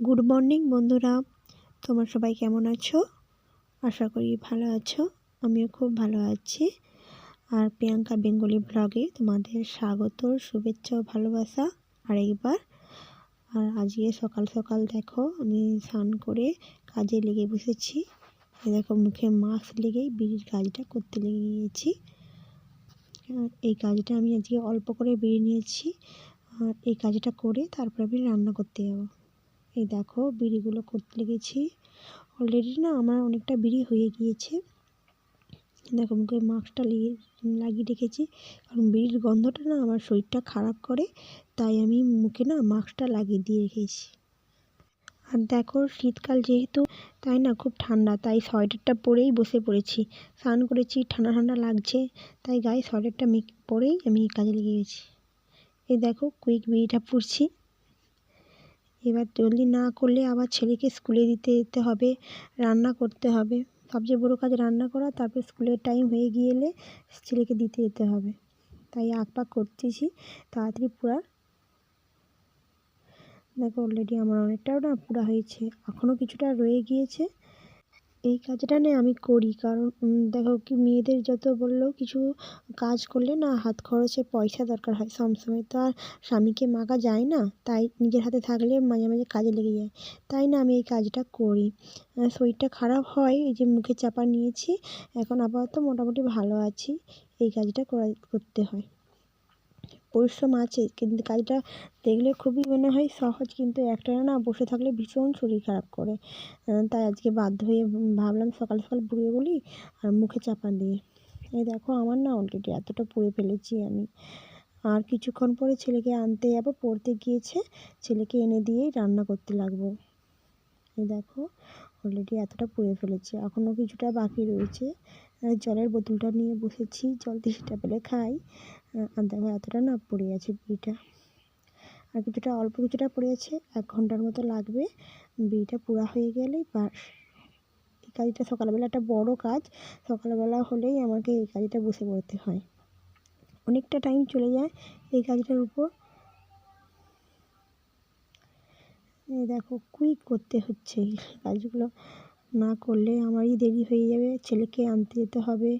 Good morning বন্ধুরা। তোমরা সবাই কেমন আছো? আশা করি ভালো আছো। আমিও খুব ভালো আছি। আর প্রিয়াঙ্কা বেঙ্গলি ব্লগে তোমাদের স্বাগত শুভেচ্ছা ও ভালোবাসা আরেকবার। আর আজকে সকাল সকাল দেখো, আমি স্নান করে কাজে লেগে বসেছি। দেখো, মুখে মাস্ক লেগেই বিড়ির কাজটা করতে লেগে গিয়েছি। এই কাজটা আমি আজকে অল্প করে বেরিয়ে নিয়েছি। আর এই কাজটা করে তারপর আমি রান্না করতে যাব। এই দেখো বিড়িগুলো করতে লেগেছি। অলরেডি না আমার অনেকটা বিড়ি হয়ে গিয়েছে। দেখো মুখে মাস্কটা লিয়ে লাগিয়ে রেখেছি। কারণ বিড়ির গন্ধটা না আমার শরীরটা খারাপ করে, তাই আমি মুখে না মাস্কটা লাগিয়ে দিয়ে রেখেছি। আর দেখো শীতকাল যেহেতু, তাই না খুব ঠান্ডা, তাই সোয়েটারটা পরেই বসে পড়েছি। স্নান করেছি, ঠান্ডা ঠান্ডা লাগছে, তাই গায়ে সোয়েটারটা মেক, পরেই আমি কাজে লেগে গেছি। এই দেখো কুইক বিড়িটা পুড়ছি। এবার জলদি না করলে আবার ছেলেকে স্কুলে দিতে যেতে হবে, রান্না করতে হবে। সবচেয়ে বড়ো কাজ রান্না করা, তারপর স্কুলের টাইম হয়ে গেলে ছেলেকে দিতে যেতে হবে। তাই আঁক পাক করতেছি, তাড়াতাড়ি পুরার দেখো অলরেডি আমার অনেকটাও না পুরা হয়েছে এখনও কিছুটা রয়ে গিয়েছে। এই কাজটা না আমি করি। কারণ দেখো কি মেয়েদের যত বললেও কিছু কাজ করলে না হাত খরচে পয়সা দরকার হয় সবসময়। তো আর স্বামীকে মাগা যায় না, তাই নিজের হাতে থাকলে মাঝে মাঝে কাজে লেগে যায়। তাই না আমি এই কাজটা করি। শরীরটা খারাপ হয়, এই যে মুখে চাপা নিয়েছি, এখন আপাতত মোটামুটি ভালো আছি। এই কাজটা করা, করতে হয়। পরিশ্রম আছে, কিন্তু কাজটা দেখলে খুবই মনে হয় সহজ, কিন্তু একটানা না বসে থাকলে ভীষণ শরীর খারাপ করে। তাই আজকে বাধ্য হয়ে ভাবলাম সকাল সকাল পুড়ে বলি আর মুখে চাপা দিয়ে এই দেখো, আমার না অলরেডি এতটা পুড়ে ফেলেছি আমি। আর কিছুক্ষণ পরে ছেলেকে আনতে যাব, পড়তে গিয়েছে, ছেলেকে এনে দিয়েই রান্না করতে লাগবো। এই দেখো অলরেডি এতটা পুড়ে ফেলেছি এখনও কিছুটা বাকি রয়েছে। জলের বোতলটা নিয়ে বসেছি। জল তেষ্টা পেলে খাই। আর দেখো এতটা না পড়ে আছে বিড়িটা। আর কিছুটা অল্প কিছুটা পড়ে আছে। এক ঘণ্টার মতো লাগবে। বিড়িটা পুরা হয়ে গেলেই বাস। এই কাজটা সকালবেলা একটা বড় কাজ। সকালবেলা হলেই আমাকে এই কাজটা বসে পড়তে হয়। অনেকটা টাইম চলে যায় এই কাজটার উপর। দেখো কুইক করতে হচ্ছে এই কাজগুলো। না করলে আমারই দেরি হয়ে যাবে। ছেলেকে আনতে যেতে হবে,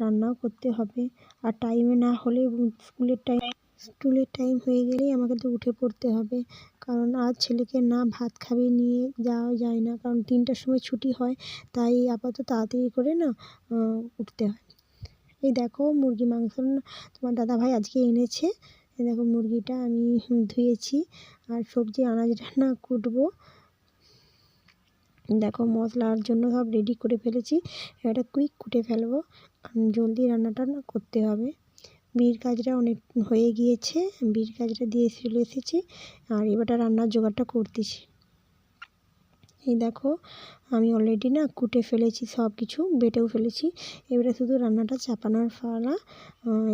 রান্নাও করতে হবে। আর টাইমে না হলে স্কুলের টাইম স্কুলের টাইম হয়ে গেলেই আমাকে তো উঠে পড়তে হবে। কারণ আর ছেলেকে না ভাত খাবে নিয়ে যাওয়া যায় না। কারণ তিনটার সময় ছুটি হয়, তাই আপাতত তাড়াতাড়ি করে না উঠতে হয়। এই দেখো মুরগি মাংস তোমার দাদাভাই আজকে এনেছে। এই দেখো মুরগিটা আমি ধুয়েছি। আর সবজি আনাজটা না কুটবো দেখো মশলার জন্য সব রেডি করে ফেলেছি। এটা কুইক কুটে ফেলব। জলদি রান্নাটা না করতে হবে। বিয়ের কাজটা অনেক হয়ে গিয়েছে। বিয়ের কাজটা দিয়ে চলে এসেছি। আর এবারটা রান্নার জোগাড়টা করতেছি। এই দেখো, আমি অলরেডি না কুটে ফেলেছি সব কিছু বেটেও ফেলেছি। এবারে শুধু রান্নাটা চাপানোর ফালা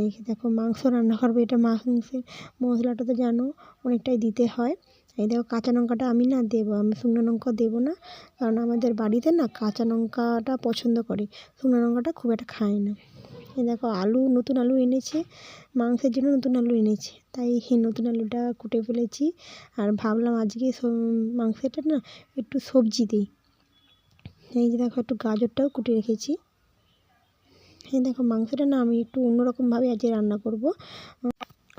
এই দেখো মাংস রান্না করব। এটা মাংসের মশলাটা তো জানো, অনেকটাই দিতে হয়। এই দেখো কাঁচা লঙ্কাটা আমি না দেবো, আমি শুকনো লঙ্কা দেবো না। কারণ আমাদের বাড়িতে না কাঁচা লঙ্কাটা পছন্দ করে, শুকনো লঙ্কাটা খুব একটা খায় না। এই দেখো আলু, নতুন আলু এনেছে, মাংসের জন্য নতুন আলু এনেছে, তাই নতুন আলুটা কুটে ফেলেছি। আর ভাবলাম আজকে মাংসটা না একটু সবজি দিই। এই যে দেখো একটু গাজরটাও কুটে রেখেছি। এই দেখো মাংসটা না আমি একটু অন্যরকমভাবে আজকে রান্না করব।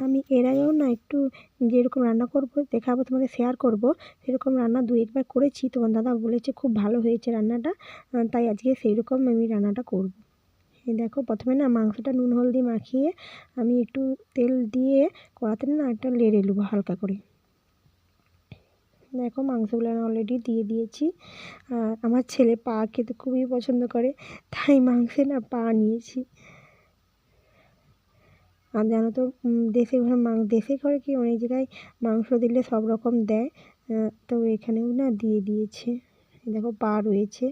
আমি এর আগেও না একটু যেরকম রান্না করব, দেখাবো, তোমাকে শেয়ার করব, সেরকম রান্না দু একবার করেছি। তোমার দাদা বলেছে খুব ভালো হয়েছে রান্নাটা তাই আজকে সেই রকম আমি রান্নাটা করব। এই দেখো, প্রথমে না মাংসটা নুন, হলদি মাখিয়ে আমি একটু তেল দিয়ে কড়াতে না একটা লেড়ে নেব হালকা করে। দেখো মাংসগুলো আমি অলরেডি দিয়ে দিয়েছি। আর আমার ছেলে পা খেতে খুবই পছন্দ করে, তাই মাংসে না পা নিয়েছি। আর জানো তো দেশে ঘরে মাংস দেশে ঘরে কি অনেক জায়গায় মাংস দিলে সব রকম দেয়? তো এখানেও না দিয়ে দিয়েছে। দেখো পা রয়েছে।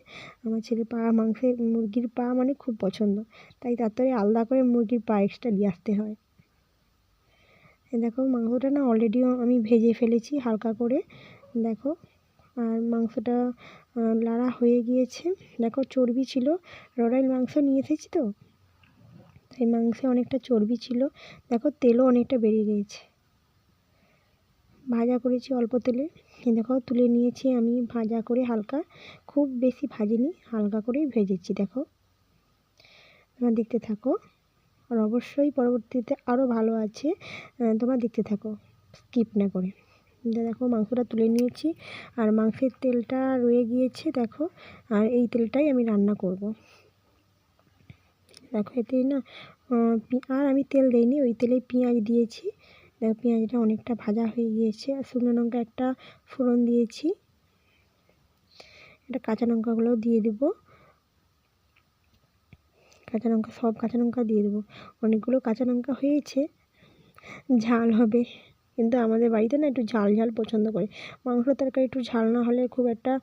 আমার ছেলে পা, মাংসে মুরগির পা মানে খুব পছন্দ। তাই তাড়াতাড়ি আলাদা করে মুরগির পা এক্সট্রা নিয়ে আসতে হয়। দেখো মাংসটা না অলরেডি আমি ভেজে ফেলেছি হালকা করে। দেখো, আর মাংসটা লাড়া হয়ে গিয়েছে। দেখো চর্বি ছিল। রড়াইল মাংস নিয়ে এসেছি তো? তাই মাংসে অনেকটা চর্বি ছিল। দেখো তেলও অনেকটা বেরিয়ে গিয়েছে। ভাজা করেছি অল্প তেলে। দেখো তুলে নিয়েছি আমি ভাজা করে হালকা। খুব বেশি ভাজিনি, হালকা করেই ভেজেছি, দেখো। তোমরা দেখতে থাকো। আর অবশ্যই পরবর্তীতে আরও ভালো আছে তোমরা দেখতে থাকো। স্কিপ না করে। দেখো মাংসটা তুলে নিয়েছি। আর মাংসের তেলটা রয়ে গিয়েছে, দেখো। আর এই তেলটাই আমি রান্না করব। দেখো এতেই না আর আমি তেল দিইনি, ওই তেলেই পেঁয়াজ দিয়েছি। দেখো, পেঁয়াজটা অনেকটা ভাজা হয়ে গিয়েছে। আর শুকনো লঙ্কা একটা ফোড়ন দিয়েছি। এটা কাঁচা লঙ্কাগুলোও দিয়ে দেবো। কাঁচা লঙ্কা, সব কাঁচা লঙ্কা দিয়ে দেবো। অনেকগুলো কাঁচা লঙ্কা হয়েছে। ঝাল হবে। কিন্তু আমাদের বাড়িতে না একটু ঝাল ঝাল পছন্দ করে। মাংস তরকারি একটু ঝাল না হলে খুব একটা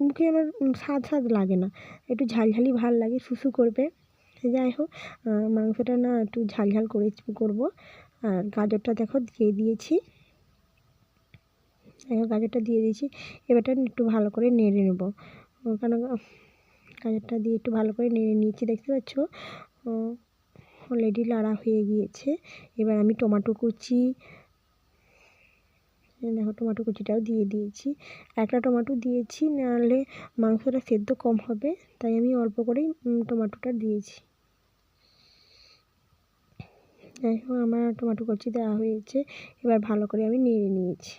মুখে আমার স্বাদ স্বাদ লাগে না। একটু ঝালঝালি ভালো লাগে। শুশু করবে। যাই হোক মাংসটা না একটু ঝাল ঝাল করে করব। আর গাজরটা দেখো দিয়ে দিয়েছি। গাজরটা দিয়ে দিয়েছি। এবারটা একটু ভালো করে নেড়ে নেব। কেন গাজরটা দিয়ে একটু ভালো করে নেড়ে নিয়েছি, দেখতে পাচ্ছ? অলরেডি লাড়া হয়ে গিয়েছে। এবার আমি টমাটো কুচি দেখো টমাটো কুচিটাও দিয়ে দিয়েছি। একটা টমাটো দিয়েছি, নাহলে মাংসটা সেদ্ধ কম হবে, তাই আমি অল্প করেই টমাটোটা দিয়েছি। যাই হোক, আমার টমাটো কচি দেওয়া হয়েছে। এবার ভালো করে আমি নেড়ে নিয়েছি।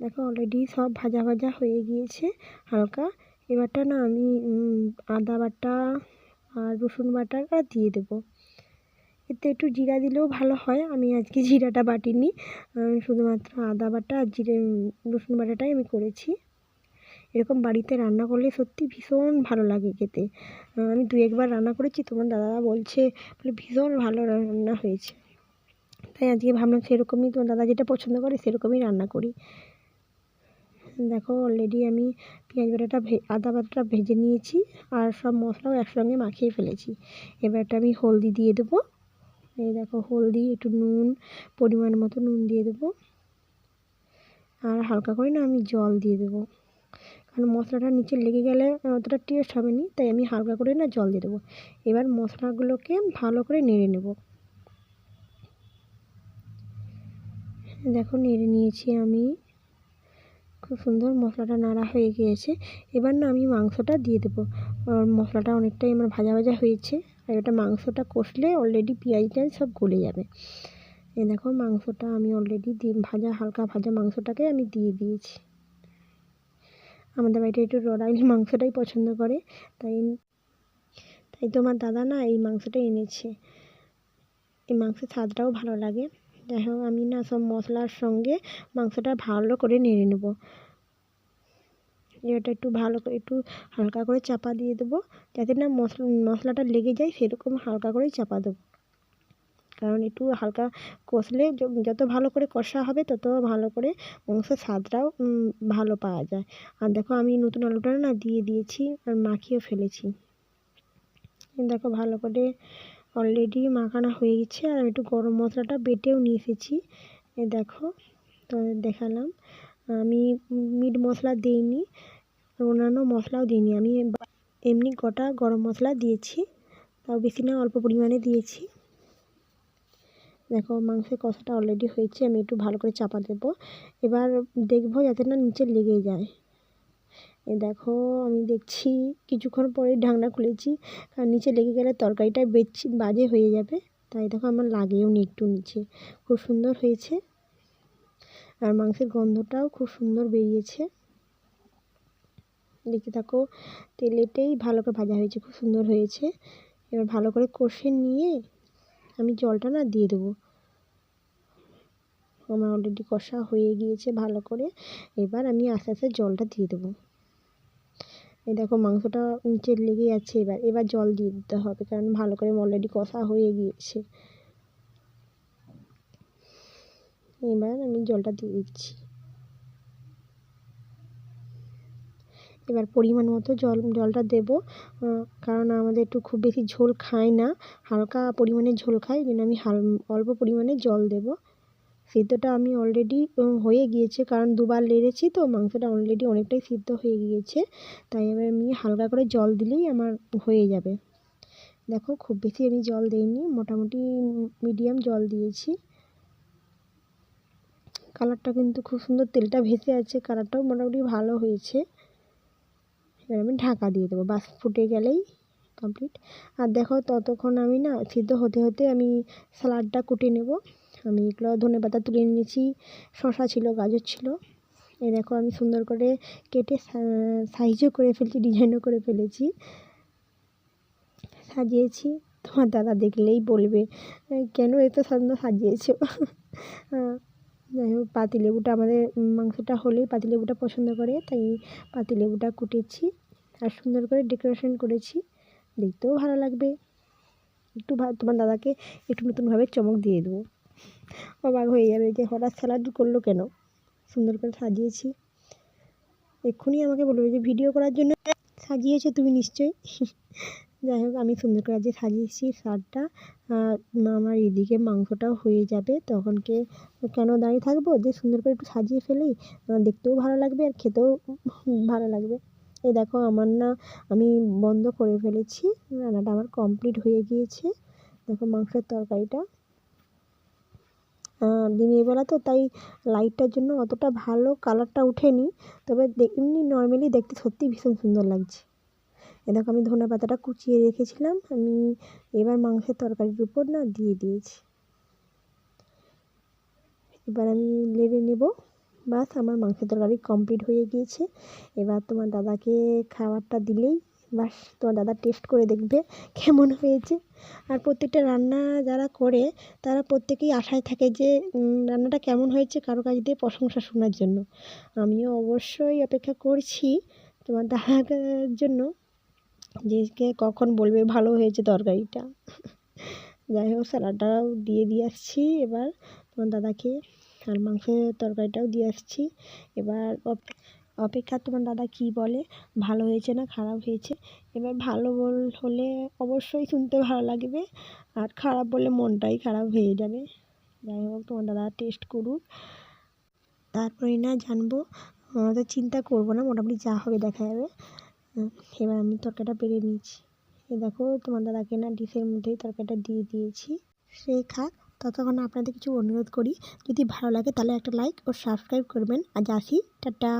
দেখো অলরেডি সব ভাজা ভাজা হয়ে গিয়েছে, হালকা। এবারটা না আমি আদা বাটা আর রসুন বাটাটা দিয়ে দেবো। এতে একটু জিরা দিলেও ভালো হয়। আমি আজকে জিরাটা বাটিনি। শুধুমাত্র আদা বাটা আর জিরে রসুন বাটাটাই আমি করেছি। এরকম বাড়িতে রান্না করলে সত্যি ভীষণ ভালো লাগে খেতে। আমি দু একবার রান্না করেছি, তোমার দাদারা বলছে, বলে ভীষণ ভালো রান্না হয়েছে। তাই আজকে ভাবলাম সেরকমই তোমার দাদা যেটা পছন্দ করে সেরকমই রান্না করি। দেখো অলরেডি আমি পেঁয়াজ বাটাটা আদা বাটাটা ভেজে নিয়েছি, আর সব মশলাও একসঙ্গে মাখিয়ে ফেলেছি। এবারটা আমি হলদি দিয়ে দেবো। এই দেখো হলদি, একটু নুন, পরিমাণ মতো নুন দিয়ে দেবো। আর হালকা করে না আমি জল দিয়ে দেবো। কারণ মশলাটা নিচে লেগে গেলে অতটা টেস্ট হবে না তাই আমি হালকা করে না জল দিয়ে দেবো। এবার মশলাগুলোকে ভালো করে নেড়ে নেব। দেখো, নেড়ে নিয়েছি আমি। খুব সুন্দর মশলাটা নাড়া হয়ে গিয়েছে। এবার না আমি মাংসটা দিয়ে দেবো। মশলাটা অনেকটাই আমার ভাজা ভাজা হয়েছে। আর এটা মাংসটা কষলে অলরেডি পেঁয়াজ টেয়াজ সব গলে যাবে। এই দেখো, মাংসটা আমি অলরেডি দিয়ে ভাজা, হালকা ভাজা মাংসটাকে আমি দিয়ে দিয়েছি। আমাদের বাড়িতে একটু রড়াইল মাংসটাই পছন্দ করে। তাই তাই তোমার দাদা না এই মাংসটা এনেছে। এই মাংসের স্বাদটাও ভালো লাগে। যাই হোক, আমি না সব মশলার সঙ্গে মাংসটা ভালো করে নেড়ে নেব। এটা একটু ভালো করে, একটু হালকা করে চাপা দিয়ে দেবো। যাতে না মশলা, মশলাটা লেগে যায়, সেরকম হালকা করেই চাপা দেবো। কারণ একটু হালকা কষলে যত ভালো করে কষা হবে তত ভালো করে মাংসের স্বাদটাও ভালো পাওয়া যায়। আর দেখো আমি নতুন আলুটা না দিয়ে দিয়েছি আর মাখিয়ে ফেলেছি। দেখো ভালো করে অলরেডি মাখানো হয়ে গেছে আর একটু গরম মশলাটা বেটেও নিয়ে এসেছি। দেখো, তো দেখালাম। আমি মিট মশলা দিইনি, অন্যান্য মশলাও দিইনি। আমি এমনি গোটা গরম মশলা দিয়েছি, তাও বেশি না, অল্প পরিমাণে দিয়েছি। দেখো মাংসের কষাটা অলরেডি হয়েছে, আমি একটু ভালো করে চাপা দেবো। এবার দেখব যাতে না নিচে লেগে যায়। দেখো, আমি দেখছি কিছুক্ষণ পরে ঢাকনা খুলেছি, কারণ নিচে লেগে গেলে তরকারিটা বেচি বাজে হয়ে যাবে। তাই দেখো আমার লাগেও নি একটু নিচে। খুব সুন্দর হয়েছে। আর মাংসের গন্ধটাও খুব সুন্দর বেরিয়েছে। দেখতে থাকো, তেলেতেই ভালো করে ভাজা হয়েছে, খুব সুন্দর হয়েছে। এবার ভালো করে কষে নিয়ে আমি জলটা না দিয়ে দেবো। আমার অলরেডি কষা হয়ে গিয়েছে ভালো করে। এবার আমি আস্তে আস্তে জলটা দিয়ে দেবো। এই দেখো মাংসটা নিচে লেগে যাচ্ছে এবার। এবার জল দিয়ে দিতে হবে কারণ ভালো করে অলরেডি কষা হয়ে গিয়েছে। এবার আমি জলটা দিয়ে দিচ্ছি। এবার পরিমাণ মতো জল, জলটা দেবো। কারণ আমাদের একটু খুব বেশি ঝোল খায় না। হালকা পরিমাণে ঝোল খায় জন্য আমি হাল, অল্প পরিমাণে জল দেবো। সিদ্ধটা আমি অলরেডি হয়ে গিয়েছে, কারণ দুবার লেড়েছি তো, মাংসটা অলরেডি অনেকটাই সিদ্ধ হয়ে গিয়েছে। তাই এবার আমি হালকা করে জল দিলেই আমার হয়ে যাবে। দেখো, খুব বেশি আমি জল দিইনি, মোটামুটি মিডিয়াম জল দিয়েছি। কালারটা কিন্তু খুব সুন্দর তেলটা ভেসে আছে কালারটাও মোটামুটি ভালো হয়েছে। এবার আমি ঢাকা দিয়ে দেবো। বাস ফুটে গেলেই কমপ্লিট আর দেখো ততক্ষণ আমি না সিদ্ধ হতে হতে আমি স্যালাডটা কুটে নেব। আমি এগুলো ধনে পাতা তুলে নিয়েছি শশা ছিল, গাজর ছিল। এই দেখো আমি সুন্দর করে কেটে সাইজও করে ফেলছি, ডিজাইনও করে ফেলেছি। সাজিয়েছি। তোমার দাদা দেখলেই বলবে, কেন এত সুন্দর সাজিয়েছো? যাই হোক পাতিলেবুটা আমাদের মাংসটা হলেই পাতিলেবুটা পছন্দ করে, তাই পাতিলেবুটা কুটেছি আর সুন্দর করে ডেকোরেশন করেছি। দেখতেও ভালো লাগবে। একটু তোমার দাদাকে একটু নতুনভাবে চমক দিয়ে দেবো। অবাক হয়ে যাবে যে হঠাৎ স্যালাড করল কেন? সুন্দর করে সাজিয়েছি। এক্ষুনি আমাকে বলবে যে ভিডিও করার জন্য সাজিয়েছো তুমি নিশ্চয়ই। যাই হোক, আমি সুন্দর করে আজকে সাজিয়েছি শাকটা আমার এদিকে মাংসটাও হয়ে যাবে। তখনকে কেন দাঁড়িয়ে থাকব? যে সুন্দর করে একটু সাজিয়ে ফেলি দেখতেও ভালো লাগবে আর খেতেও ভালো লাগবে। এই দেখো, আমার না, আমি বন্ধ করে ফেলেছি। রান্নাটা আমার কমপ্লিট হয়ে গিয়েছে। দেখো মাংসের তরকারিটা। দিনের বেলা তো, তাই লাইটটার জন্য অতটা ভালো কালারটা ওঠেনি। তবে এমনি নর্মালি দেখতে সত্যিই ভীষণ সুন্দর লাগছে। দেখো আমি ধনে পাতাটা কুচিয়ে রেখেছিলাম, আমি এবার মাংসের তরকারির উপর না দিয়ে দিয়েছি। এবার আমি লেড়ে নেব, বাস আমার মাংসের তরকারি কমপ্লিট হয়ে গিয়েছে। এবার তোমার দাদাকে খাবারটা দিলেই, বাস তোমার দাদা টেস্ট করে দেখবে কেমন হয়েছে। আর প্রত্যেকটা রান্না যারা করে, তারা প্রত্যেকেই আশায় থাকে যে রান্নাটা কেমন হয়েছে কারও কাছ দিয়ে প্রশংসা শোনার জন্য। আমিও অবশ্যই অপেক্ষা করছি তোমার দাদার জন্য। যে কখন বলবে ভালো হয়েছে তরকারিটা। যাই হোক স্যালাডটাও দিয়ে দিয়ে আসছি। এবার তোমার দাদাকে আর মাংসের তরকারিটাও দিয়ে আসছি। এবার অপেক্ষা তোমার দাদা কি বলে? ভালো হয়েছে না খারাপ হয়েছে? এবার ভালো বল, হলে অবশ্যই শুনতে ভালো লাগবে। আর খারাপ বললে মনটাই খারাপ হয়ে যাবে। যাই হোক, তোমার দাদা টেস্ট করুক। তারপরে না জানব। আমাদের চিন্তা করব না, মোটামুটি যা হবে দেখা যাবে। এবার আমি তরকারিটা বেড়ে নিয়েছি। এ দেখো, তোমার দাদাকে না ডিশের মধ্যেই তরকারিটা দিয়ে দিয়েছি। সে খাক, ততক্ষণ আপনাদের কিছু অনুরোধ করি। যদি ভালো লাগে তাহলে একটা লাইক ও সাবস্ক্রাইব করবেন। আজ আসি, টাটা।